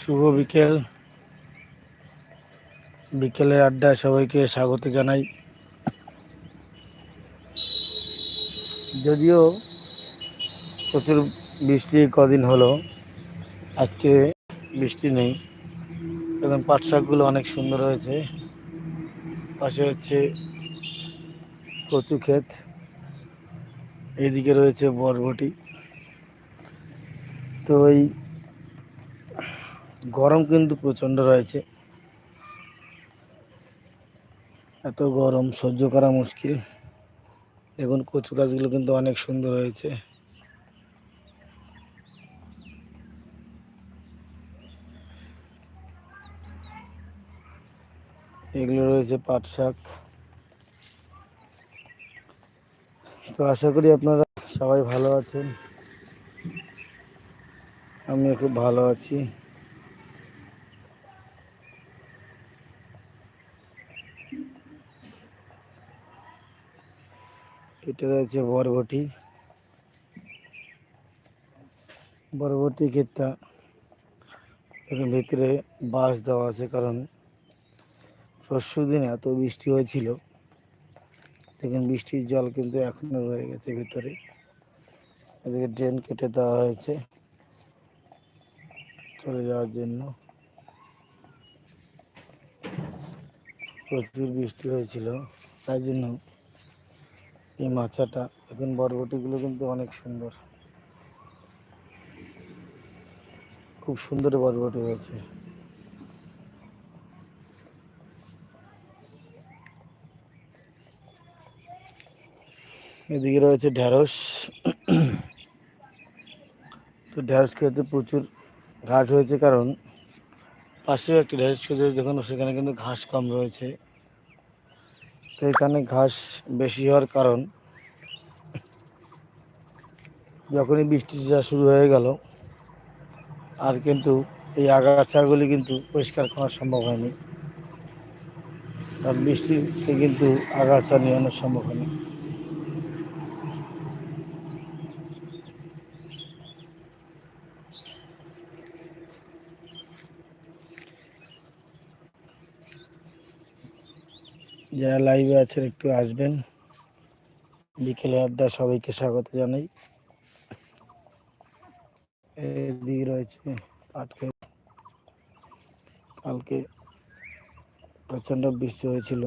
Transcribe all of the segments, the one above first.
শুভ বিকেল। বিকেলের আড্ডায় সবাইকে স্বাগত জানাই। যদিও প্রচুর বৃষ্টি কদিন হলো, আজকে বৃষ্টি নেই। এবং পাট শাকগুলো অনেক সুন্দর হয়েছে। পাশে হচ্ছে কচু ক্ষেত এইদিকে রয়েছে বরবটি। তো এই গরম কিন্তু প্রচণ্ড রয়েছে। এত গরম, সহ্য করা মুশকিল। দেখুন, কচু গাছগুলো কিন্তু অনেক সুন্দর হয়েছে। এগুলো রয়েছে পাট শাক। তো আশা করি আপনারা সবাই ভালো আছেন। আমিও খুব ভালো আছি। এটা রয়েছে বরবটি। বরবটি ক্ষেতটা ভিতরে বাঁশ দেওয়া আছে কারণ পরশু দিন এত বৃষ্টি হয়েছিল। দেখুন, বৃষ্টির জল কিন্তু এখনও রয়ে গেছে ভিতরে। এদিকে ড্রেন কেটে দেওয়া হয়েছে চলে যাওয়ার জন্য। প্রচুর বৃষ্টি হয়েছিল, তাই জন্য এই মাছাটা। এখন বরবটিগুলো কিন্তু অনেক সুন্দর। খুব সুন্দর বরবটি হয়েছে। এদিকে রয়েছে ঢ্যাঁড়স তো ঢ্যাঁড়স খেতে প্রচুর ঘাস হয়েছে, কারণ পাশেও একটি ঢ্যাঁড়স খেতে দেখুন, সেখানে কিন্তু ঘাস কম রয়েছে। তো এখানে ঘাস বেশি হওয়ার কারণ যখনই বৃষ্টিটা শুরু হয়ে গেল, আর কিন্তু এই আগাছাগুলি কিন্তু পরিষ্কার করা সম্ভব হয়নি। কারণ বৃষ্টিতে কিন্তু আগাছা নিয়ে সম্ভব হয়নি। যারা লাইভে আছেন একটু আসবেন। বিকেলে আড্ডা সবাইকে স্বাগত জানাই। এদিকে রয়েছে ক্ষেত কালকে প্রচণ্ড বৃষ্টি হয়েছিল।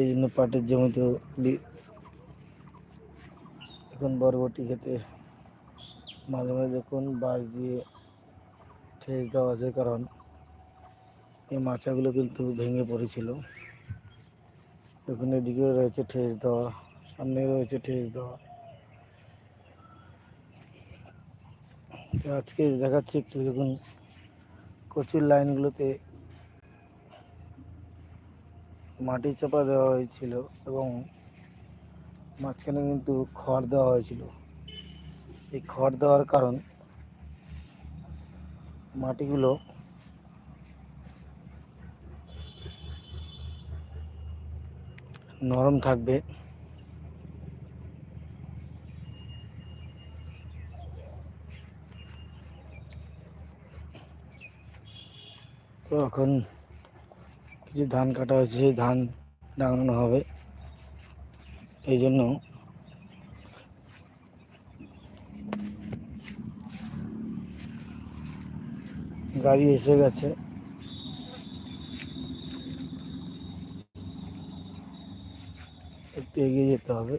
এই জন্য পাটের জমিতে এখন বরবটি খেতে মাঝে মাঝে দেখুন বাঁশ দিয়ে ঠেস দেওয়া আছে কারণ এই মাচাগুলো কিন্তু ভেঙে পড়েছিল। দেখুন এদিকে রয়েছে ঠেস দেওয়া, সামনে রয়েছে ঠেস দেওয়া। আজকে দেখাচ্ছি একটু দেখুন, কচুর লাইনগুলোতে মাটি চাপা দেওয়া হয়েছিল এবং মাঝখানে কিন্তু খড় দেওয়া হয়েছিল। এই খড় দেওয়ার কারণ মাটিগুলো নরম থাকবে। তো এখন কিছু ধান কাটা হয়েছে, সেই ধান ডাঙানো হবে। এই জন্য গাড়ি এসে গেছে। এগিয়ে যেতে হবে।